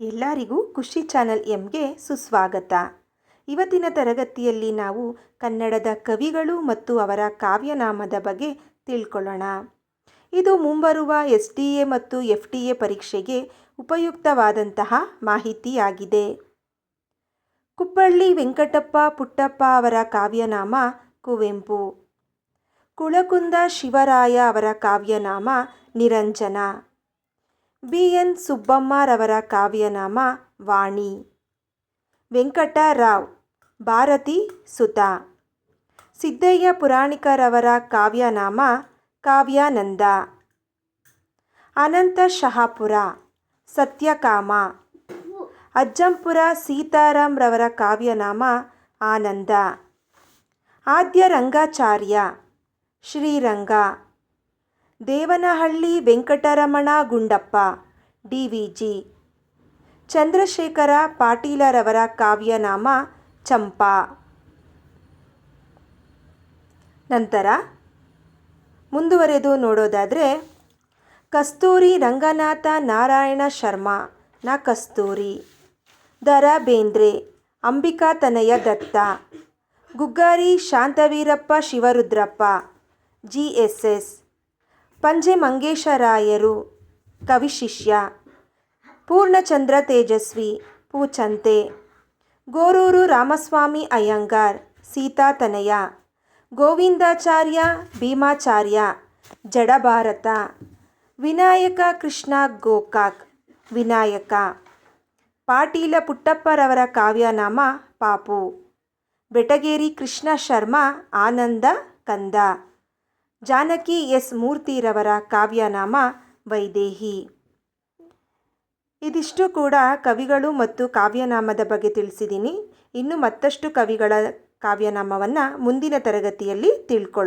ಎಲ್ಲರಿಗೂ ಖುಷಿ ಚಾನಲ್ ಎಂಗೆ ಸುಸ್ವಾಗತ. ಇವತ್ತಿನ ತರಗತಿಯಲ್ಲಿ ನಾವು ಕನ್ನಡದ ಕವಿಗಳು ಮತ್ತು ಅವರ ಕಾವ್ಯನಾಮದ ಬಗ್ಗೆ ತಿಳ್ಕೊಳ್ಳೋಣ. ಇದು ಮುಂಬರುವ ಎಸ್ ಡಿ ಎ ಮತ್ತು ಎಫ್ ಡಿ ಎ ಪರೀಕ್ಷೆಗೆ ಉಪಯುಕ್ತವಾದಂತಹ ಮಾಹಿತಿಯಾಗಿದೆ. ಕುಪ್ಪಳ್ಳಿ ವೆಂಕಟಪ್ಪ ಪುಟ್ಟಪ್ಪ ಅವರ ಕಾವ್ಯನಾಮ ಕುವೆಂಪು. ಕುಳಕುಂದ ಶಿವರಾಯ ಅವರ ಕಾವ್ಯನಾಮ ನಿರಂಜನ. ಬಿ. ಎನ್. ಸುಬ್ಬಮ್ಮರವರ ಕಾವ್ಯನಾಮ ವಾಣಿ. ವೆಂಕಟರಾವ್, ಭಾರತಿ ಸುತ ಸಿದ್ದಯ್ಯ ಪುರಾಣಿಕರವರ ಕಾವ್ಯನಾಮ ಕಾವ್ಯಾನಂದ. ಅನಂತ ಶಹಾಪುರ, ಸತ್ಯಕಾಮ. ಅಜ್ಜಂಪುರ ಸೀತಾರಾಮ್ರವರ ಕಾವ್ಯನಾಮ Ananda. Adya Rangacharya, Shriranga. Devanahalli Venkataramana Gundappa D V G Chandrashekhara ಪಾಟೀಲರವರ ಕಾವ್ಯನಾಮ ಚಂಪಾ. ನಂತರ ಮುಂದುವರೆದು ನೋಡೋದಾದರೆ, ಕಸ್ತೂರಿ ರಂಗನಾಥ ನಾರಾಯಣ ಶರ್ಮಾ ನ ಕಸ್ತೂರಿ ದರ Bendre Ambika Tanaya Datta, Guggari Shantaveerappa Shivarudrappa G S S Panje ಮಂಗೇಶರಾಯರು Kavishishya Purnachandra Tejasvi, Poochante, Goruru Ramaswamy Iyengar Seetatanaya Govindacharya ಭೀಮಾಚಾರ್ಯ, Jadabharata, Vinayaka Krishna Gokak, Vinayaka, Patil ಪುಟ್ಟಪ್ಪರವರ ಕಾವ್ಯನಾಮ ಪಾಪು, ಬೆಟಗೇರಿ ಕೃಷ್ಣ ಶರ್ಮಾ ಆನಂದ ಕಂದ. ಜಾನಕಿ ಎಸ್ ಮೂರ್ತಿರವರ ಕಾವ್ಯನಾಮ ವೈದೇಹಿ. ಇದಿಷ್ಟು ಕೂಡ ಕವಿಗಳು ಮತ್ತು ಕಾವ್ಯನಾಮದ ಬಗ್ಗೆ ತಿಳಿಸಿದ್ದೀನಿ ಇನ್ನು ಮತ್ತಷ್ಟು ಕವಿಗಳ ಕಾವ್ಯನಾಮವನ್ನು ಮುಂದಿನ ತರಗತಿಯಲ್ಲಿ ತಿಳ್ಕೊಳ್ಳೋಣ.